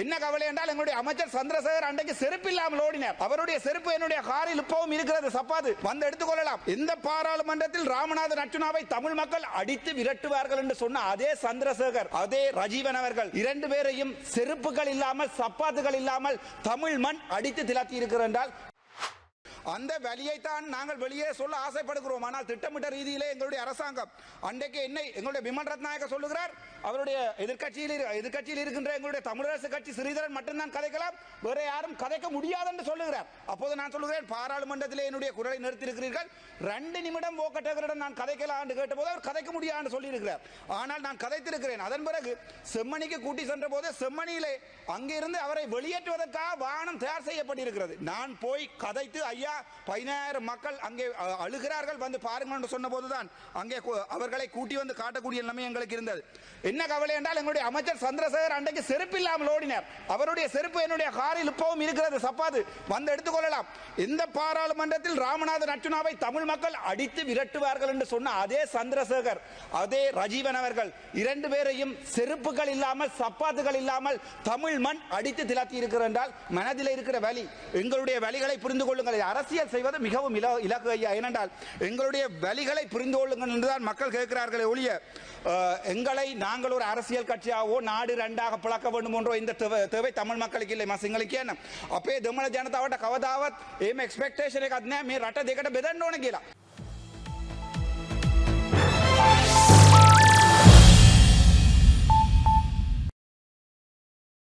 என்ன கவலை என்றால் எங்களுடைய அமைச்சர் சந்திரசேகர் அன்றைக்கு செருப்பு இல்லாமல் ஓடினார். அவருடைய செருப்பு என்னுடைய காரில் இப்பவும் இருக்கிறது சப்பாது. வந்து எடுத்துக்கொள்ளலாம். இந்த பாராளுமன்றத்தில் ராமநாதன் அர்ஜுனாவை தமிழ் மக்கள் அடித்து விரட்டுவார்கள் என்று சொன்ன அதே சந்திரசேகர் அதே ரஜீவன் அவர்கள் இரண்டு பேரையும் செருப்புகள் இல்லாமல் சப்பாத்துகள் இல்லாமல் தமிழ் மண் அடித்து திலாத்தி இருக்கிறார் என்றால் அந்த வழியைத்தான் நாங்கள் வெளியே சொல்ல ஆசைப்படுகிறோம். ஆனால் திட்டமிட்ட ரீதியிலே எங்களுடைய அரசாங்கம் அன்றைக்கு என்னை எங்களுடைய விமல் ரத்நாயக சொல்லுகிறார். அவருடைய எதிர்க்கட்சியில் இரு- எதிர்க்கட்சியில் இருக்கின்ற எங்களுடைய தமிழரசு கட்சி ஸ்ரீதரன் மட்டும்தான் கதைக்கலாம். வேற யாரும் கதைக்க முடியாது என்று சொல்லுகிறார். அப்போது நான் சொல்லுகிறேன் பாராளுமன்றத்திலே என்னுடைய குரலை நிறுத்தியிருக்கிறீர்கள். ரெண்டு நிமிடம் ஓக்கட்டகரிடம் நான் கதைக்கலாம் என்று கேட்டபோது அவர் கதைக்க முடியாது சொல்லியிருக்கிறார். ஆனால் நான் கதைத்திருக்கிறேன். அதன் பிறகு செம்மணிக்கு கூட்டி சென்ற போது செம்மணியிலே அங்கிருந்து அவரை வெளியேற்றுவதற்காக வாகனம் தயார் செய்யப்பட்டிருக்கிறது. நான் போய் கதைத்து ஐயா பதினாயிரம் மக்கள் அங்கே அழுகிறார்கள் வந்து பாருங்கள் என்று சொன்ன போதுதான் அங்கே அவர்களை கூட்டி வந்து காட்டக்கூடிய நிலைமை எங்களுக்கு இருந்தது. என்ன கவலை என்றால் எங்களுடைய அமைச்சர் சந்திரசேகர் அன்றைக்கு செருப்பு இல்லாமல் ஓடினார். அவருடைய செருப்பு என்னுடைய காரில் இப்பவும் இருக்கிறது சப்பாது. வந்து எடுத்துக்கொள்ளலாம். இந்த பாராளுமன்றத்தில் ராமநாதன் அர்ஜுனாவை தமிழ் மக்கள் அடித்து விரட்டுவார்கள் என்று சொன்ன அதே சந்திரசேகர் அதே ரஜீவன் அவர்கள் இரண்டு பேரையும் செருப்புகள் இல்லாமல் சப்பாத்துகள் இல்லாமல் தமிழ் மண் அடித்து திலாத்தி இருக்கிறார் என்றால் மனதில் இருக்கிற வலி எங்களுடைய வலிகளை புரிந்து கொள்ளுங்கள். அரசியல் செய்வது மிகவும் இல இலக்கு ஐயா ஏனென்றால் எங்களுடைய வலிகளை புரிந்து கொள்ளுங்கள் என்றுதான் மக்கள் கேட்கிறார்களே ஒழிய அஹ், எங்களை நாங்கள் ஒரு அரசியல் கட்சியாகவோ நாடு ரெண்டாக பிளக்க வேண்டும் என்றோ இந்த தேவை தேவை தமிழ் மக்களுக்கு இல்லை மா සිංහල කියන්න අපේ දෙමළ ජනතාවට කවදාවත් ඒම එක්ස්පෙක්ටේෂන එකක් නෑ මේ රට දෙකට බෙදන්න ඕන කියලා